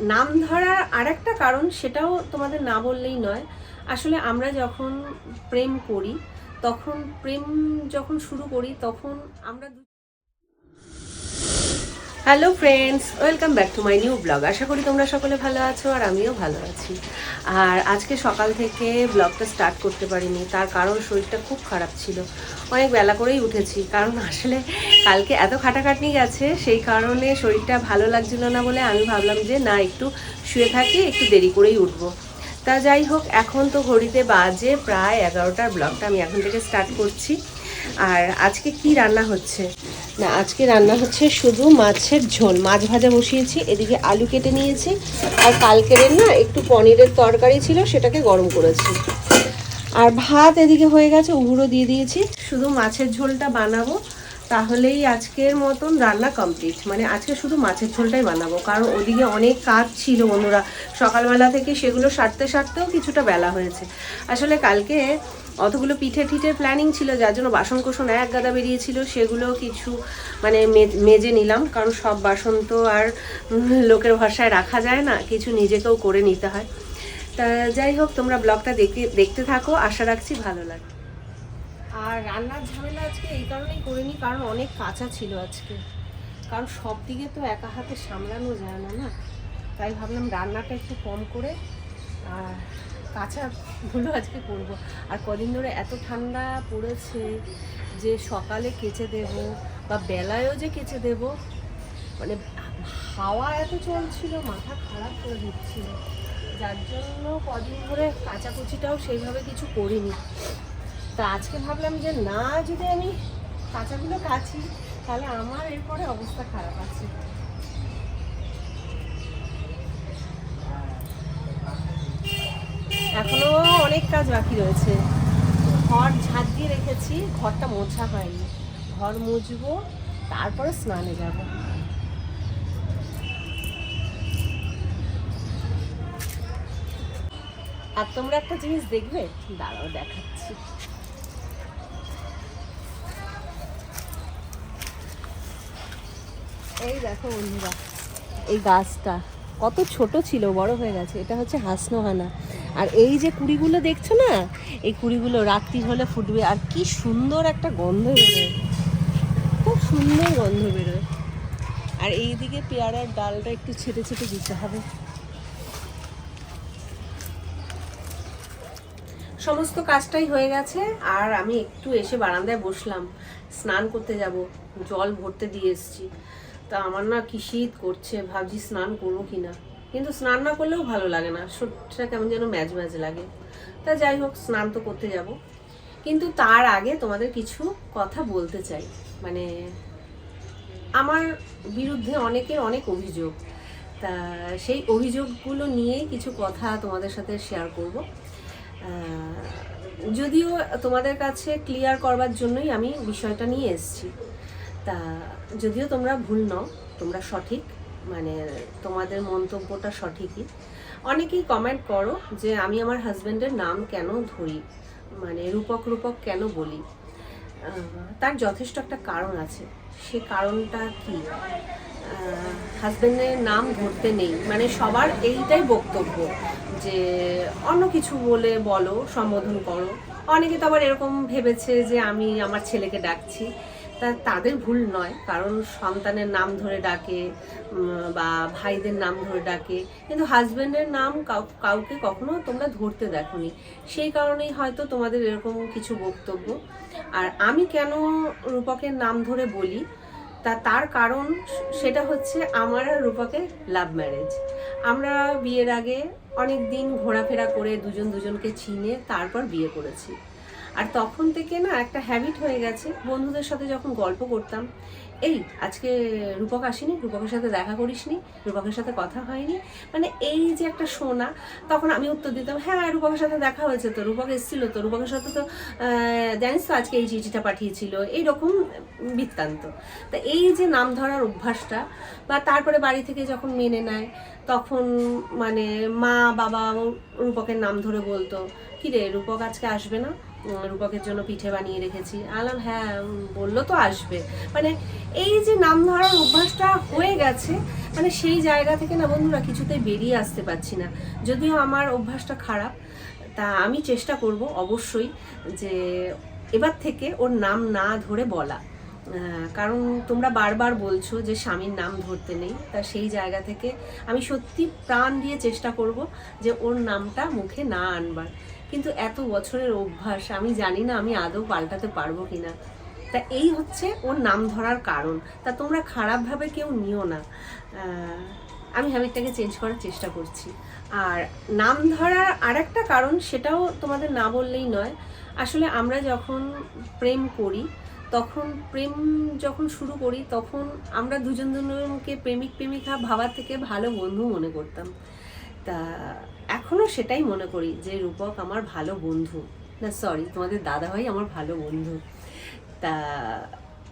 নাম ধরার আর একটা কারণ সেটাও তোমাদের না বললেই নয়। আসলে আমরা যখন প্রেম করি, তখন প্রেম যখন শুরু করি, তখন আমরা hello friends welcome back to my new blog আশা করি তোমরা সকলে ভালো আছো আর আমিও ভালো আছি। আর আজকে সকাল থেকে ব্লগটা স্টার্ট করতে পারিনি। তার কারণ শরীরটা খুব খারাপ ছিল। অনেক বেলা করেই উঠেছি। কারণ আসলে কালকে এত খাটাখাটনি গেছে, সেই কারণে শরীরটা ভালো লাগছিল না বলে আমি ভাবলাম যে, না, একটু শুয়ে থাকি, একটু দেরি করেই উঠবো। তা যাই হোক, এখন তো ঘড়িতে বাজে প্রায় এগারোটার ব্লগটা আমি এখন থেকে স্টার্ট করছি। আর আজকে কি রান্না হচ্ছে? না, আজকে রান্না হচ্ছে শুধু মাছের ঝোল। মাছ ভাজা বসিয়েছি, এদিকে আলু কেটে নিয়েছি, আর কালকের না একটু পনিরের তরকারি ছিল, সেটাকে গরম করেছি। আর ভাত এদিকে হয়ে গেছে উগুড়ো দিয়ে দিয়েছি। শুধু মাছের ঝোলটা বানাবো, তাহলেই আজকের মতন রান্না কমপ্লিট। মানে আজকে শুধু মাছের ঝোলটাই বানাবো, কারণ ওদিকে অনেক কাজ ছিল বন্ধুরা। সকালবেলা থেকে সেগুলো সারতে সারতেও কিছুটা বেলা হয়েছে। আসলে কালকে অতগুলো পিঠে ঠিটের প্ল্যানিং ছিল, যার জন্য বাসন কোসন এক গাদা বেরিয়েছিল সেগুলো কিছু মানে মেজে নিলাম, কারণ সব বাসন তো আর লোকের ভাষায় রাখা যায় না, কিছু নিজেকেও করে নিতে হয়। তা যাই হোক, তোমরা ব্লগটা দেখে, দেখতে থাকো, আশা রাখছি ভালো লাগে আর রান্নার ঝামেলা আজকে এই কারণেই করিনি, কারণ অনেক কাঁচা ছিল আজকে। কারণ সব দিকে তো একা হাতে সামলানো যায় না না। তাই ভাবলাম রান্নাটা একটু কম করে, আর কাঁচাগুলো আজকে করব। আর কদিন ধরে এত ঠান্ডা পড়েছে যে সকালে কেচে দেব বা বেলায়ও যে কেচে দেব মানে হাওয়া এত চলছিল, মাথা খারাপ করে দিচ্ছিল। যার জন্য কদিন ধরে কাচাকুচিটাও সেইভাবে কিছু করিনি। তা আজকে ভাবলাম যে না, যদি আমি কাঁচাগুলো কাছি তাহলে আমার এরপরে অবস্থা খারাপ আছে। এখনও অনেক কাজ বাকি রয়েছে। ঘর ঝাঁট দিয়ে রেখেছি, ঘরটা মোছা হয়নি। ঘর মুছবো, তারপরে স্নানে যাব। আর তোমরা একটা জিনিস দেখবে? দাঁড়াও দেখাচ্ছি। এই দেখো বন্ধুরা, এই গাছটা কত ছোট ছিল, বড় হয়ে গেছে। এটা হচ্ছে হাসনোহানা। আর এই যে কুড়িগুলো দেখছ না, এই কুড়িগুলো রাত্রি হলে ফুটবে, আর কি সুন্দর একটা গন্ধ বেরোয়। খুব সুন্দর গন্ধ বেরোয়। আর এইদিকে পেয়ারার ডালটা একটু ছেটে ছেটে দিতে হবে। সমস্ত কাজটাই হয়ে গেছে, আর আমি একটু এসে বারান্দায় বসলাম। স্নান করতে যাব, জল ভরতে দিয়ে এসেছি। তা আমার না কি শীত করছে, ভাবছি স্নান করব কি না কিন্তু স্নান না করলেও ভালো লাগে না। শরীরটা কেমন যেন ম্যাজ ম্যাজ লাগে। তা যাই হোক, স্নান তো করতে যাব। কিন্তু তার আগে তোমাদের কিছু কথা বলতে চাই। মানে আমার বিরুদ্ধে অনেকের অনেক অভিযোগ। তা সেই অভিযোগগুলো নিয়েই কিছু কথা তোমাদের সাথে শেয়ার করব। যদিও তোমাদের কাছে ক্লিয়ার করবার জন্যই আমি বিষয়টা নিয়ে এসেছি। তা যদিও তোমরা ভুল নও, তোমরা সঠিক। মানে তোমাদের মন্তব্যটা সঠিকই। অনেকেই কমেন্ট করো যে আমি আমার হাজব্যান্ডের নাম কেন ধরি? মানে রূপক রূপক কেন বলি? তার যথেষ্ট একটা কারণ আছে। সে কারণটা কি? হাজব্যান্ডের নাম ধরতে নেই। মানে সবার এইটাই বক্তব্য যে অন্য কিছু বলে বলো, সম্বোধন করো। অনেকে তো আবার এরকম ভেবেছে যে আমি আমার ছেলেকে ডাকছি। তা তাদের ভুল নয়, কারণ সন্তানের নাম ধরে ডাকে বা ভাইদের নাম ধরে ডাকে। কিন্তু হাজব্যান্ডের নাম কাউ- কাউকে কখনো তোমরা ধরতে দেখোনি। সেই কারণেই হয়তো তোমাদের এরকম কিছু বক্তব্য। আর আমি কেন রূপকের নাম ধরে বলি? তা তার কারণ সেটা হচ্ছে আমার আর রূপকের লাভ ম্যারেজ আমরা বিয়ের আগে অনেক দিন ঘোরাফেরা করে দুজন দুজনকে চিনে তারপর বিয়ে করেছি। আর তখন থেকে না একটা হ্যাবিট হয়ে গেছে। বন্ধুদের সাথে যখন গল্প করতাম, এই, আজকে রূপক আসেনি, রূপকের সাথে দেখা করিসনি, রূপকের সাথে কথা হয়নি। মানে এই যে একটা শোনা তখন আমি উত্তর দিতাম হ্যাঁ রূপকের সাথে দেখা হয়েছে তো, রূপক এসেছিল তো, রূপকের সাথে তো জানিস তো আজকে এই চিঠিটা পাঠিয়েছিল। এইরকম বৃত্তান্ত। তা এই যে নাম ধরার অভ্যাসটা বা তারপরে বাড়ি থেকে যখন মেনে নেয়, তখন মানে মা বাবা রূপকের নাম ধরে বলতো, কি রে, রূপক আজকে আসবে না? রূপকের জন্য পিঠে বানিয়ে রেখেছি। আলাম হ্যাঁ বলল তো আসবে। মানে এই যে নাম ধরার অভ্যাসটা হয়ে গেছে মানে সেই জায়গা থেকে না বন্ধুরা কিছুতেই বেরিয়ে আসতে পারছি না। যদিও আমার অভ্যাসটা খারাপ, তা আমি চেষ্টা করব অবশ্যই যে এবার থেকে ওর নাম না ধরে বলা। কারণ তোমরা বারবার বলছো যে স্বামীর নাম ধরতে নেই, তা সেই জায়গা থেকে আমি সত্যি প্রাণ দিয়ে চেষ্টা করব যে ওর নামটা মুখে না আনবার। কিন্তু এত বছরের অভ্যাস, আমি জানি না আমি আদৌ পাল্টাতে পারব কিনা। তা এই হচ্ছে ওর নাম ধরার কারণ। তা তোমরা খারাপভাবে কেউ নিও না। আমি হ্যাবিটটাকে চেঞ্জ করার চেষ্টা করছি। আর নাম ধরার আর একটা কারণ সেটাও তোমাদের না বললেই নয়। আসলে আমরা যখন প্রেম করি, তখন প্রেম যখন শুরু করি, তখন আমরা দুজন দুজনকে প্রেমিক প্রেমিকা ভাবার থেকে ভালো বন্ধু মনে করতাম। তা এখনও সেটাই মনে করি যে রূপক আমার ভালো বন্ধু। না সরি তোমাদের দাদাভাই আমার ভালো বন্ধু। তা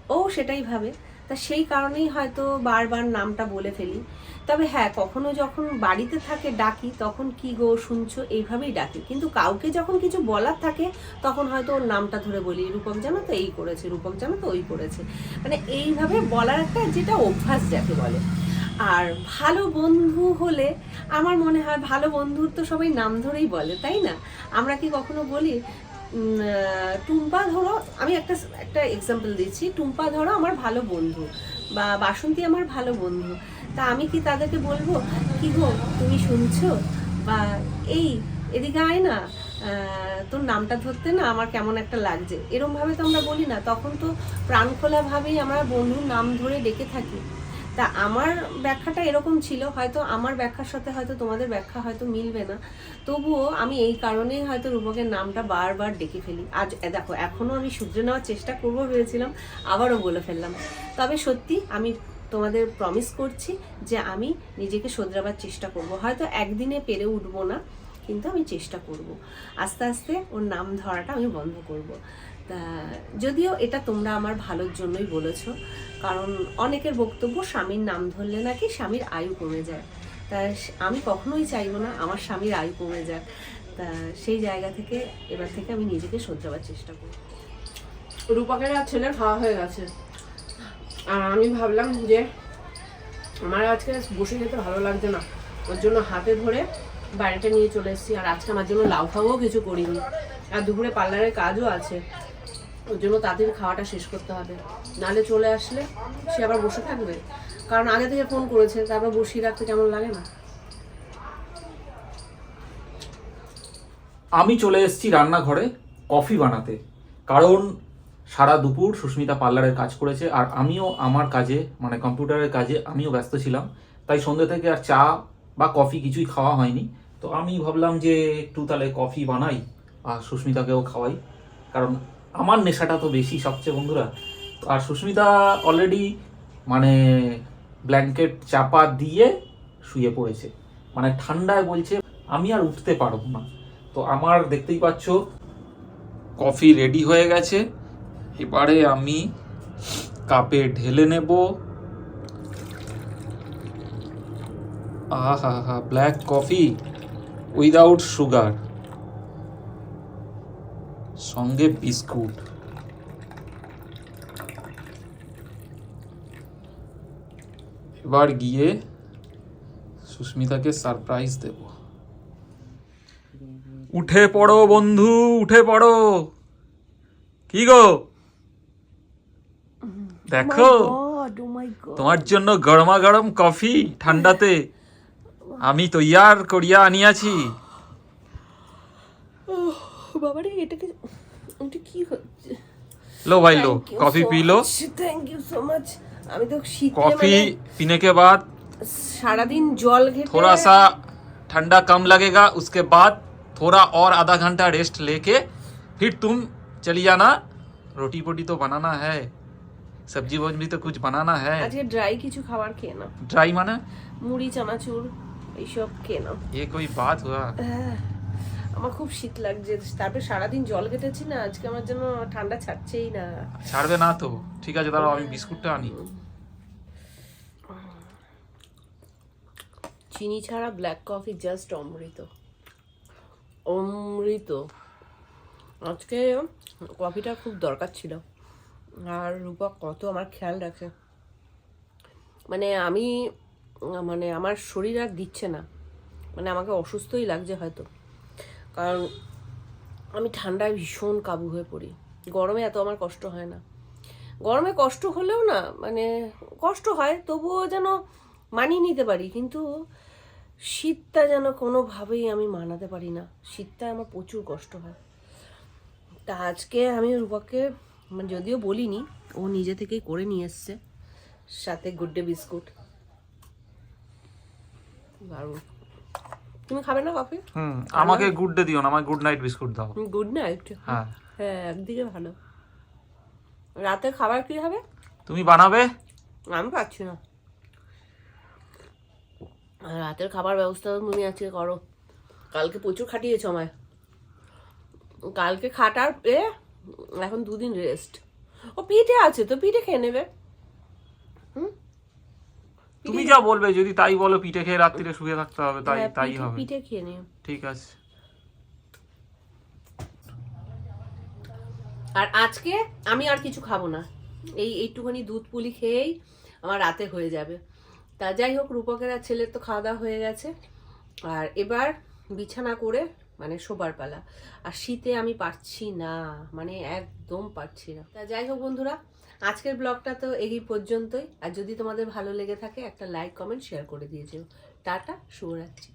ও সেটাই ভাবে। তা সেই কারণেই হয়তো বারবার নামটা বলে ফেলি। তবে হ্যাঁ কখনো যখন বাড়িতে থাকে, ডাকি, তখন কি গো শুনছো? এইভাবেই ডাকি। কিন্তু কাউকে যখন কিছু বলার থাকে, তখন হয়তো ওর নামটা ধরে বলি, রূপক জানো তো এই করেছে, রূপক জানো তো ওই করেছে। মানে এইভাবে বলার একটা যেটা অভ্যাস যাকে বলে। আর ভালো বন্ধু হলে আমার মনে হয় ভালো বন্ধুর তো সবাই নাম ধরেই বলে, তাই না? আমরা কি কখনো বলি টুম্পা ধরো, আমি একটা একটা এক্সাম্পল দিচ্ছি, টুম্পা ধরো আমার ভালো বন্ধু বা বাসন্তী আমার ভালো বন্ধু। তা আমি কি তাদেরকে বলব, কি গো, তুমি শুনছো? বা, এই, এদিকে আয় না তোর নামটা ধরতে না আমার কেমন একটা লাগছে। এরমভাবে তো আমরা বলি না, তখন তো প্রাণ খোলা ভাবেই আমরা বন্ধুর নাম ধরে ডেকে থাকি। তা আমার ব্যাখ্যাটা এরকম ছিল, হয়তো আমার ব্যাখ্যার সাথে হয়তো তোমাদের ব্যাখ্যা হয়তো মিলবে না। তবুও আমি এই কারণেই হয়তো রূপকের নামটা বারবার ডেকে ফেলি। আজ দেখো এখনও আমি শুধরে নেওয়ার চেষ্টা করব ভেবেছিলাম, আবারও বলে ফেললাম। তবে সত্যি আমি তোমাদের প্রমিস করছি যে আমি নিজেকে শোধরাবার চেষ্টা করব। হয়তো একদিনে পেরে উঠবো না, কিন্তু আমি চেষ্টা করব। আস্তে আস্তে ওর নাম ধরাটা আমি বন্ধ করব। তা, যদিও এটা তোমরা আমার ভালোর জন্যই বলেছ, কারণ অনেকের বক্তব্য স্বামীর নাম ধরলে নাকি স্বামীর আয়ু কমে যায়। তা, আমি কখনোই চাইব না আমার স্বামীর আয়ু কমে যাক। তা, সেই জায়গা থেকে, এবার থেকে আমি নিজেকে শোধরাবার চেষ্টা করি রূপকের আর ছেলের খাওয়া হয়ে গেছে। আর আমি ভাবলাম যে, আমার আজকে বসে যেতে ভালো লাগছে না। ওর জন্য হাতে ধরে বাড়িতে নিয়ে চলে এসেছি। আর আজকে আমার জন্য লাউ খাওয়াও কিছু করিনি। আর দুপুরে পার্লারের কাজও আছে। ওর জন্য তাদের খাওয়াটা শেষ করতে হবে। নালে চলে আসলে সে আবার বসে থাকবে। কারণ আগে থেকে ফোন করেছে, তারপর বসিয়ে রাখতে কেমন লাগে না? আমি চলে এসেছি রান্নাঘরে কফি বানাতে। কারণ সারা দুপুর সুস্মিতা পার্লারের কাজ করেছে আর আমিও আমার কাজে মানে কম্পিউটারের কাজে আমিও ব্যস্ত ছিলাম। তাই সন্ধ্যে থেকে আর চা বা কফি কিছুই খাওয়া হয়নি। তো আমি ভাবলাম যে একটু তাহলে কফি বানাই আর সুস্মিতাকেও খাওয়াই। কারণ আমার নেশাটা তো বেশি সবচেয়ে বন্ধুরা। আর সুস্মিতা অলরেডি মানে ব্ল্যাঙ্কেট চাপা দিয়ে শুয়ে পড়েছে। মানে ঠান্ডায় বলছে, আমি আর উঠতে পারব না। তো আমার দেখতেই পাচ্ছ কফি রেডি হয়ে গেছে। এবারে আমি কাপে ঢেলে নেব। আহা হা ব্ল্যাক কফি উইদাউট সুগার সঙ্গে বিস্কুট। এবার গিয়ে সুস্মিতাকে সারপ্রাইজ দেবো। উঠে পড়ো বন্ধু উঠে পড়ো। কি গো? দেখো তোমার জন্য গরমা গরম কফি ঠান্ডাতে। আমি তৈয়ার করিয়া আনিয়াছি। বাবারে এটাকে এটা কি হচ্ছে लो भाई लो कॉफी पी लो থ্যাংক ইউ সো মাচ আমি তো শীতে कॉफी মানে पीने के बाद সারাদিন জল ঘেটে थोड़ा सा ठंडा कम लगेगा उसके बाद थोड़ा और आधा घंटा रेस्ट लेके फिर तुम चली जाना रोटी पोटी तो बनाना है सब्जी वब्जी तो कुछ बनाना है আজকে ড্রাই কিছু খাবার খেয়ে নাও ड्राई माना মুড়ি চানাচুর এইসব খেয়ে নাও ये कोई बात हुआ আহ, আমার খুব শীত লাগছে তারপরে সারাদিন জল ঘেটেছি না আজকে আমার জন্য ঠান্ডা ছাড়ছেই না। ছাড়বে না তো ঠিক আছে দাঁড়াও আমি বিস্কুটটা আনি। চিনি ছাড়া ব্ল্যাক কফি জাস্ট অমৃত। অমৃত। আজকে কফিটা খুব দরকার ছিল। আর রূপা কত আমার খেয়াল রাখে। মানে আমি মানে আমার শরীর আর দিচ্ছে না। মানে আমাকে অসুস্থই লাগছে হয়তো। কারণ আমি ঠান্ডায় ভীষণ কাবু হয়ে পড়ি। গরমে এত আমার কষ্ট হয় না। গরমে কষ্ট হলেও না মানে কষ্ট হয়, তবুও যেন মানিয়ে নিতে পারি, কিন্তু শীতটা যেন কোনোভাবেই আমি মানাতে পারি না। শীতটা আমার প্রচুর কষ্ট হয়। তা আজকে আমি রূপাকে মানে যদিও বলিনি, ও নিজে থেকেই করে নিয়ে এসছে, সাথে গুড ডে বিস্কুট। দারুণ। তুমি খাবে না কফি? হুম আমাকে গুড ডে দিও না আমাকে গুড নাইট বিস্কুট দাও। গুড নাইট হ্যাঁ। হ্যাঁ একদিকে ভালো। রাতে খাবার কি হবে? তুমি বানাবে? আমি পাচ্ছি না। আর রাতের খাবার ব্যবস্থা তুমি আজকে করো। কালকে প্রচুর খাটিয়েছো আমায়। কালকে খাটার এ এখন দুদিন রেস্ট ও পিঠে আছে তো পিঠে খেয়ে নেবে। তুমি যা বলবে যদি তাই বলো পিঠে খেয়ে রাত্রিরে শুয়ে থাকতে হবে তাই হ্যাঁ, তাই হবে। পিঠে খেয়ে নিও। ঠিক আছে। আর আজকে আমি আর কিছু খাব না। এই এইটুখানি দুধ পুলি খেয়েই আমার রাতে হয়ে যাবে। তা যাই হোক রূপকের আর ছেলের তো খাওয়া দাওয়া হয়ে গেছে। আর এবার বিছানা করে মানে শোবার পালা। আর শীতে আমি পারছি না মানে একদম পারছি না। তা যাই হোক বন্ধুরা আজকের ব্লগটা তো এই পর্যন্তই। আর যদি তোমাদের ভালো লেগে থাকে, একটা লাইক কমেন্ট শেয়ার করে দিয়ে যেও টাটা, শুভরাত্রি।